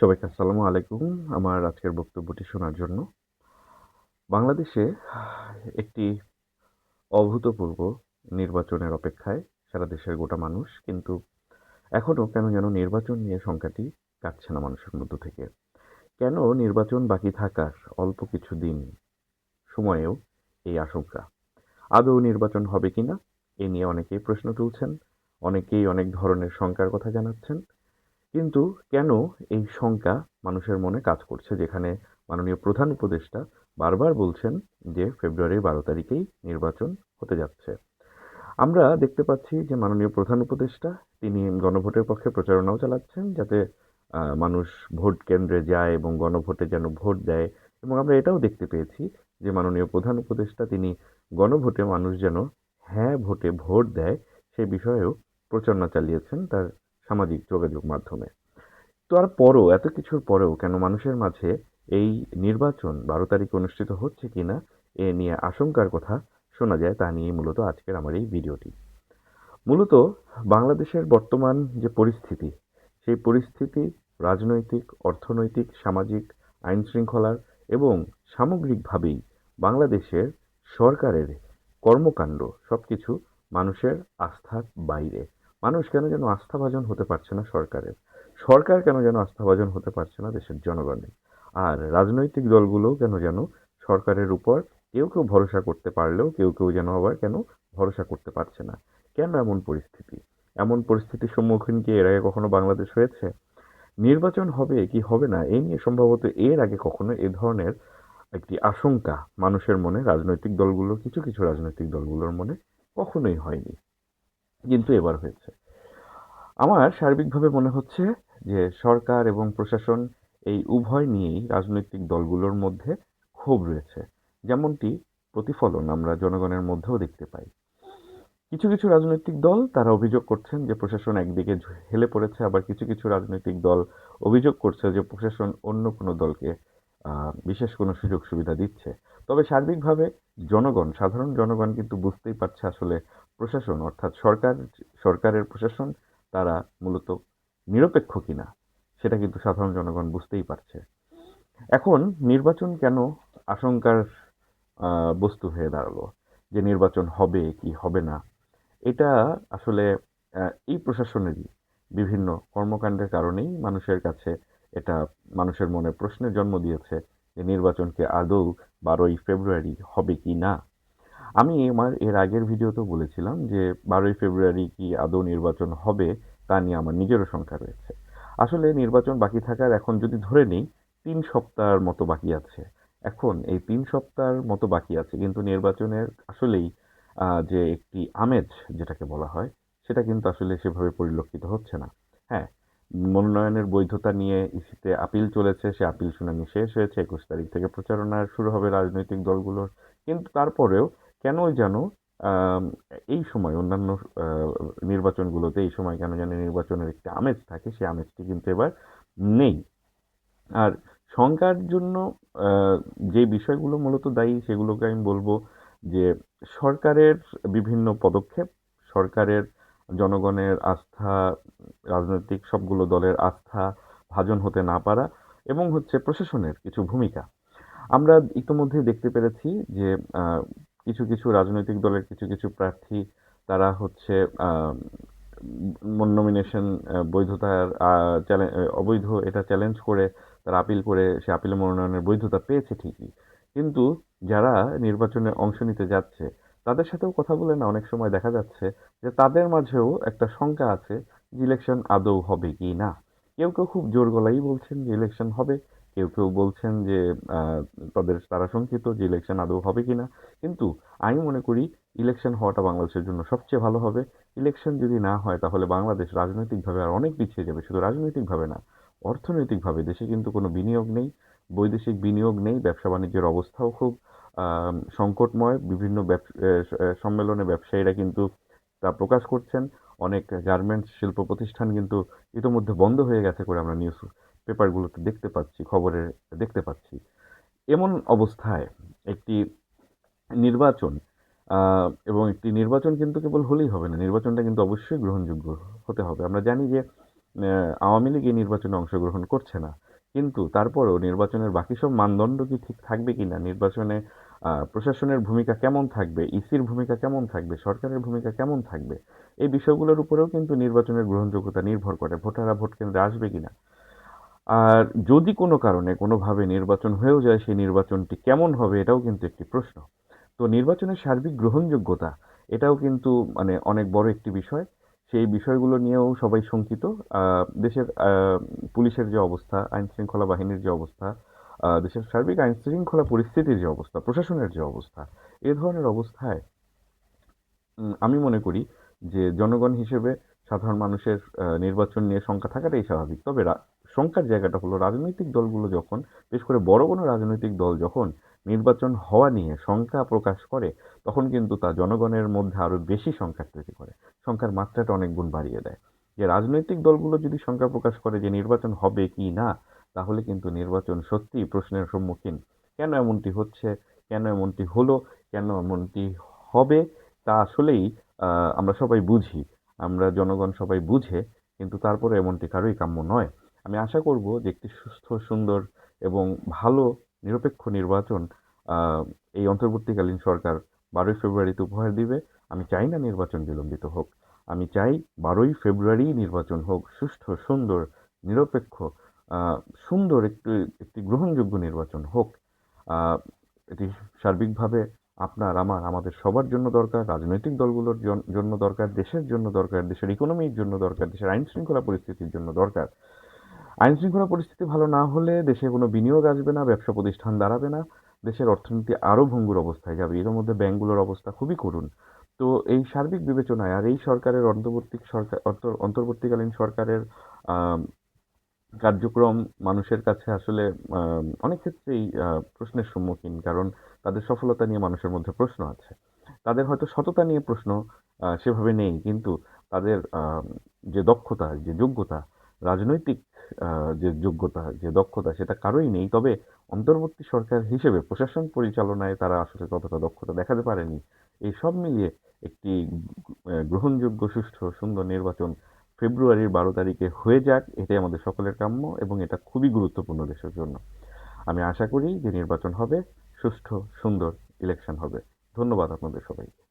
সবাইকে আসসালামু আলাইকুম আমার আজকের বক্তব্যটি শোনার জন্য। বাংলাদেশে একটি অভূতপূর্ব নির্বাচনের অপেক্ষায় সারা দেশের গোটা মানুষ কিন্তু এখনও কেন যেন নির্বাচন নিয়ে সংখ্যাটি কাটছে না মানুষের মধ্য থেকে। কেন নির্বাচন বাকি থাকার অল্প কিছু দিন সময়েও এই আশঙ্কা? আদৌ নির্বাচন হবে কিনা? এ নিয়ে অনেকেই প্রশ্ন তুলছেন, অনেকেই অনেক ধরনের শঙ্কার কথা জানাচ্ছেন। কিন্তু কেন এই শঙ্কা মানুষের মনে কাজ করছে? যেখানে মাননীয় প্রধান উপদেষ্টা বারবার বলছেন যে ফেব্রুয়ারির বারো তারিখেই নির্বাচন হতে যাচ্ছে। আমরা দেখতে পাচ্ছি যে মাননীয় প্রধান উপদেষ্টা তিনি গণভোটের পক্ষে প্রচারণাও চালাচ্ছেন যাতে মানুষ ভোট কেন্দ্রে যায় এবং গণভোটে যেন ভোট দেয়। এবং আমরা এটাও দেখতে পেয়েছি যে মাননীয় প্রধান উপদেষ্টা তিনি গণভোটে মানুষ যেন হ্যাঁ ভোটে ভোট দেয় সে বিষয়েও প্রচারণা চালিয়েছেন। তার সামাজিক যোগাযোগ মাধ্যমে। তারপরও, এত কিছুর পরেও কেন মানুষের মাঝে এই নির্বাচন বারো তারিখে অনুষ্ঠিত হচ্ছে কিনা এ নিয়ে আশঙ্কার কথা শোনা যায়, তা নিয়ে মূলত আজকের আমার এই ভিডিওটি। মূলত বাংলাদেশের বর্তমান যে পরিস্থিতি, সেই পরিস্থিতি রাজনৈতিক, অর্থনৈতিক, সামাজিক আইন শৃঙ্খলার এবং সামগ্রিকভাবেই বাংলাদেশের সরকারের কর্মকাণ্ড সবকিছু মানুষের আস্থার বাইরে। মানুষ কেন যেন আস্থাভাজন হতে পারছে না সরকারের? সরকার কেন যেন আস্থাভাজন হতে পারছে না দেশের জনগণের আর রাজনৈতিক দলগুলোও কেন যেন সরকারের উপর কেউ কেউ ভরসা করতে পারলেও কেউ কেউ যেন আবার কেন ভরসা করতে পারছে না? কেন এমন পরিস্থিতি? এমন পরিস্থিতির সম্মুখীন কি এর আগে কখনো বাংলাদেশ হয়েছে? নির্বাচন হবে কি হবে না এই নিয়ে সম্ভবত এর আগে কখনো এ ধরনের একটি আশঙ্কা মানুষের মনে, রাজনৈতিক দলগুলোর কিছু কিছু রাজনৈতিক দলগুলোর মনে কখনোই হয়নি। কিন্তু এবার হয়েছে। আমার সার্বিকভাবে মনে হচ্ছে যে সরকার এবং প্রশাসন এই উভয় নিয়েই রাজনৈতিক দলগুলোর মধ্যে ক্ষোভ রয়েছে। যেমনটি প্রতিফলন আমরা জনগণের মধ্যেও দেখতে পাই। কিছু কিছু রাজনৈতিক দল তারা অভিযোগ করছেন যে প্রশাসন একদিকে হেলে পড়েছে, আবার কিছু কিছু রাজনৈতিক দল অভিযোগ করছে যে প্রশাসন অন্য কোনো দলকে বিশেষ কোনো সুযোগ সুবিধা দিচ্ছে। তবে সার্বিকভাবে জনগণ, সাধারণ জনগণ কিন্তু বুঝতেই পারছে আসলে প্রশাসন, অর্থাৎ সরকার, সরকারের প্রশাসন তারা মূলত নিরপেক্ষ কিনা, সেটা কিন্তু সাধারণ জনগণ বুঝতেই পারছে। এখন নির্বাচন কেন আশঙ্কার বস্তু হয়ে দাঁড়াল? যে নির্বাচন হবে কি হবে না? এটা আসলে এই প্রশাসনেরই বিভিন্ন কর্মকাণ্ডের কারণেই মানুষের কাছে এটা মানুষের মনে প্রশ্নের জন্ম দিয়েছে যে নির্বাচনকে আদৌ বারোই ফেব্রুয়ারি হবে কি না। আমি আমার এর আগের ভিডিওতেও বলেছিলাম যে বারোই ফেব্রুয়ারি কি আদৌ নির্বাচন হবে তা নিয়ে আমার নিজেরও শঙ্কা রয়েছে। আসলে নির্বাচন বাকি থাকার এখন যদি ধরে নিই, তিন সপ্তাহের মতো বাকি আছে। এখন এই তিন সপ্তাহের মতো বাকি আছে, কিন্তু নির্বাচনের আসলেই যে একটি আমেজ যেটাকে বলা হয়, সেটা কিন্তু আসলে সেভাবে পরিলক্ষিত হচ্ছে না। হ্যাঁ মনোনয়নের বৈধতা নিয়ে ইসিতে আপিল চলেছে, সে আপিল শুনানি শেষ হয়েছে, একুশ তারিখ থেকে প্রচারণা শুরু হবে রাজনৈতিক দলগুলোর। কিন্তু তারপরেও কেন যেন এই সময় অন্যান্য নির্বাচনগুলোতে এই সময় কেন যেন নির্বাচনের একটি আমেজ থাকে, সেই আমেজটি কিন্তু এবার নেই। আর সংখ্যার জন্য যে বিষয়গুলো মূলত দায়ী, সেগুলোকে আমি বলব যে সরকারের বিভিন্ন পদক্ষেপ, সরকারের জনগণের আস্থা, রাজনৈতিক সবগুলো দলের আস্থা ভাজন হতে না পারা এবং হচ্ছে প্রশাসনের কিছু ভূমিকা। আমরা ইতোমধ্যে দেখতে পেরেছি যে কিছু কিছু রাজনৈতিক দলের কিছু কিছু প্রার্থী তারা হচ্ছে নমিনেশন বৈধতার অবৈধ এটা চ্যালেঞ্জ করে, তারা আপিল করে, সে আপিল মনোনয়নের বৈধতা পেয়েছে ঠিকই। কিন্তু যারা নির্বাচনে অংশ নিতে যাচ্ছে তাদের সাথেও কথা বলে না অনেক সময় দেখা যাচ্ছে যে তাদের মাঝেও একটা শঙ্কা আছে যে ইলেকশন আদৌ হবে কি না। কেউ কেউ খুব জোর গলাই বলছেন যে ইলেকশন হবে, কেউ কেউ বলছেন যে তাদের, তারা শঙ্কিত যে ইলেকশন আদৌ হবে কি না। কিন্তু আমি মনে করি ইলেকশন হওয়াটা বাংলাদেশের জন্য সবচেয়ে ভালো হবে। ইলেকশন যদি না হয় তাহলে বাংলাদেশ রাজনৈতিকভাবে আর অনেক পিছিয়ে যাবে। শুধু রাজনৈতিকভাবে না, অর্থনৈতিকভাবে দেশে কিন্তু কোনো বিনিয়োগ নেই, বৈদেশিক বিনিয়োগ নেই ব্যবসা বাণিজ্যের অবস্থাও খুব সংকটময় বিভিন্ন সম্মেলনে ব্যবসায়ীরা কিন্তু তা প্রকাশ করছেন। অনেক গার্মেন্টস শিল্প প্রতিষ্ঠান কিন্তু ইতোমধ্যে বন্ধ হয়ে গেছে করে আমরা নিউজ পেপারগুলোতে দেখতে পাচ্ছি খবরে দেখতে পাচ্ছি। এমন অবস্থায় একটি নির্বাচন এবং একটি নির্বাচন কিন্তু কেবল হলেই হবে না, নির্বাচনটা কিন্তু অবশ্যই গ্রহণযোগ্য হতে হবে। আমরা জানি যে আওয়ামী লীগ এই নির্বাচনে অংশগ্রহণ করছে না। কিন্তু তারপরেও নির্বাচনের বাকি সব মানদণ্ড কি ঠিক থাকবে কিনা? নির্বাচনে প্রশাসনের ভূমিকা কেমন থাকবে? ইসির ভূমিকা কেমন থাকবে? সরকারের ভূমিকা কেমন থাকবে? এই বিষয়গুলোর উপরেও কিন্তু নির্বাচনের গ্রহণযোগ্যতা নির্ভর করে। ভোটাররা ভোট কেন্দ্রে আসবে কিনা? আর যদি কোনো কারণে কোনোভাবে নির্বাচন হয়েও যায়, সেই নির্বাচনটি কেমন হবে এটাও কিন্তু একটি প্রশ্ন। তো নির্বাচনের সার্বিক গ্রহণযোগ্যতা, এটাও কিন্তু মানে অনেক বড় একটি বিষয়। সেই বিষয়গুলো নিয়েও সবাই শঙ্কিত। দেশের পুলিশের যে অবস্থা, আইন শৃঙ্খলা বাহিনীর যে অবস্থা দেশের সার্বিক আইন শৃঙ্খলা পরিস্থিতির যে অবস্থা, প্রশাসনের যে অবস্থা, এ ধরনের অবস্থায় আমি মনে করি যে জনগণ হিসেবে সাধারণ মানুষের নির্বাচন নিয়ে শঙ্কা থাকাটাই স্বাভাবিক। তবে শঙ্কার জায়গাটা হলো রাজনৈতিক দলগুলো যখন, বিশেষ করে বড় কোনো রাজনৈতিক দল যখন নির্বাচন হওয়া নিয়ে শঙ্কা প্রকাশ করে, তখন কিন্তু তা জনগণের মধ্যে আরও বেশি সংখ্যা তৈরি করে। সংখ্যার মাত্রাটা অনেক গুণ বাড়িয়ে দেয়। যে রাজনৈতিক দলগুলো যদি শঙ্কা প্রকাশ করে যে নির্বাচন হবে কি না, তাহলে কিন্তু নির্বাচন সত্যিই প্রশ্নের সম্মুখীন। কেন এমনটি হচ্ছে? কেন এমনটি হলো? কেন এমনটি হবে? তা আসলেই আমরা সবাই বুঝি। আমরা জনগণ সবাই বুঝে, কিন্তু তারপরে এমনটি কারোই কাম্য নয়। আমি আশা করব যে একটি সুস্থ, সুন্দর এবং ভালো, নিরপেক্ষ নির্বাচন এই অন্তর্বর্তীকালীন সরকার বারোই ফেব্রুয়ারিতে উপহার দিবে। আমি চাই না নির্বাচন বিলম্বিত হোক। আমি চাই বারোই ফেব্রুয়ারি নির্বাচন হোক। সুষ্ঠু সুন্দর, নিরপেক্ষ সুন্দর একটি একটি গ্রহণযোগ্য নির্বাচন হোক। এটি সার্বিকভাবে আপনার, আমার, আমাদের সবার জন্য দরকার, রাজনৈতিক দলগুলোর জন- জন্য দরকার, দেশের জন্য দরকার, দেশের ইকোনমির জন্য দরকার, দেশের আইন শৃঙ্খলা পরিস্থিতির জন্য দরকার। আইন শৃঙ্খলা পরিস্থিতি ভালো না হলে দেশে কোনো বিনিয়োগ আসবে না, ব্যবসা প্রতিষ্ঠান দাঁড়াবে না, দেশের অর্থনীতি আরও ভঙ্গুর অবস্থায় যাবে। এর মধ্যে ব্যাংকগুলোর অবস্থা খুবই করুণ। তো এই সার্বিক বিবেচনায় আর এই সরকারের অন্তর্বর্তী সরকার অন্তর- অন্তর্বর্তীকালীন সরকারের কার্যক্রম মানুষের কাছে আসলে অনেক ক্ষেত্রেই প্রশ্নের সম্মুখীন, কারণ তাদের সফলতা নিয়ে মানুষের মধ্যে প্রশ্ন আছে। তাদের হয়তো সততা নিয়ে প্রশ্ন সেভাবে নেই, কিন্তু তাদের যে দক্ষতা, যে যোগ্যতা রাজনৈতিক যে যোগ্যতা, যে দক্ষতা সেটা কারোই নেই। তবে অন্তর্বর্তী সরকার হিসেবে প্রশাসন পরিচালনায় তারা আসলে ততটা দক্ষতা দেখাতে পারেনি। এই সব মিলিয়ে একটি গ্রহণযোগ্য, সুষ্ঠু, সুন্দর নির্বাচন ফেব্রুয়ারির বারো তারিখে হয়ে যাক, এটাই আমাদের সকলের কাম্য এবং এটা খুবই গুরুত্বপূর্ণ দেশের জন্য। আমি আশা করি যে নির্বাচন হবে, সুষ্ঠু, সুন্দর ইলেকশন হবে। ধন্যবাদ আপনাদের সবাইকে।